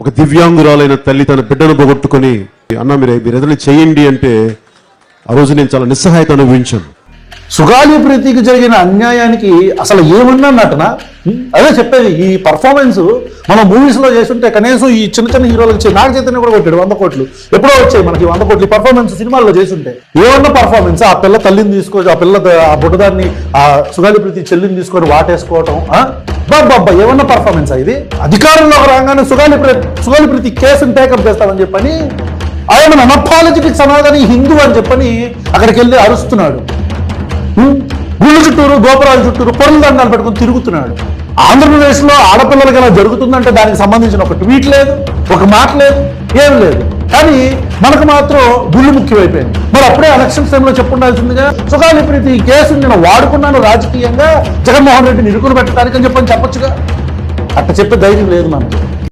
ఒక దివ్యాంగురాలైన తల్లి తన బిడ్డను పోగొట్టుకొని అన్న మీరు మీరు ఏదైనా చేయండి అంటే ఆ రోజు నేను చాలా నిస్సహాయత అనుభవించాను. సుగాలి ప్రీతికి జరిగిన అన్యాయానికి అసలు ఏమన్నా నటన అదే చెప్పేది ఈ పర్ఫార్మెన్స్ మన మూవీస్లో చేస్తుంటే కనీసం ఈ చిన్న చిన్న హీరోలకు వచ్చి నాగ చైతన్య కూడా కొట్టాడు వంద కోట్లు. ఎప్పుడో వచ్చాయి మనకి వంద కోట్లు పర్ఫార్మెన్స్ సినిమాల్లో చేస్తుంటే. ఏమన్నా పర్ఫార్మెన్స్ ఆ పిల్ల తల్లిని తీసుకోవచ్చు ఆ పిల్ల ఆ బుడ్డదాన్ని ఆ సుగాలి ప్రీతి చెల్లిని తీసుకొని వాటేసుకోవటం బాబ్బా ఏమన్నా పర్ఫార్మెన్స్ ఇది? అధికారంలో రాగానే సుగాలి ప్రీ సుగాలి ప్రతి కేసును టేకప్ చేస్తామని చెప్పని ఆయన అనపాలజీకి సమాధానం హిందూ అని చెప్పని అక్కడికి వెళ్ళి అరుస్తున్నాడు గుళ్ళు చుట్టూరు గోపురాల చుట్టూరు పొరుల దండాలు పెట్టుకుని తిరుగుతున్నాడు. ఆంధ్రప్రదేశ్లో ఆడపిల్లలకి ఇలా జరుగుతుందంటే దానికి సంబంధించిన ఒక ట్వీట్ లేదు ఒక మాట లేదు ఏం లేదు. కానీ మనకు మాత్రం గుళ్ళు ముఖ్యమైపోయింది. మరి అప్పుడే ఎలక్షన్స్ టైంలో చెప్పుండాల్సిందిగా సుగాలి ప్రీతి ఈ కేసుని నేను వాడుకున్నాను రాజకీయంగా జగన్మోహన్ రెడ్డిని ఇరుకులు పెట్టడానికి అని చెప్పని చెప్పొచ్చుగా? అట్ట చెప్పే ధైర్యం లేదు మనకి.